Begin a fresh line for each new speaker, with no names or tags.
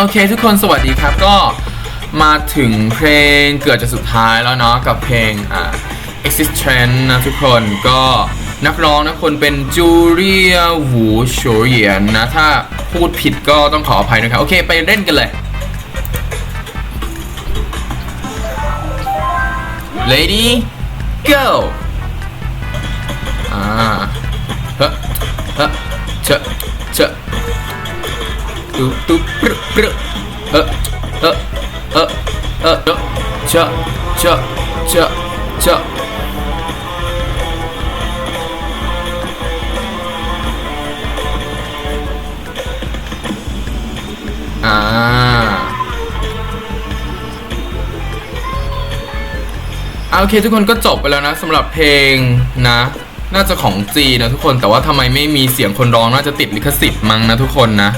โอเคทุกคนสวัสดีครับก็มาถึงเพลงเกือบจะสุดท้ายแล้วเนาะกับเพลงอ่า existence นะทุกคนก็นักร้องนะคนเป็นจูเลียหูโฉเหยียนนะ ถ้าพูดผิดก็ต้องขออภัยนะครับ โอเคไปเล่นกันเลย Lady go อ่าเฮ้เฮ้เชอะเชอะ ตุ๊บตุ๊บปรึปรึเออเออเออเออเออเชอะเชอะเชอะเชอะอ่าอ่าโอเคทุกคนก็จบไปแล้วนะสำหรับเพลงนะน่าจะของจีนะทุกคนแต่ว่าทำไมไม่มีเสียงคนร้องน่าจะติดลิขสิทธิ์มั้งนะทุกคนนะ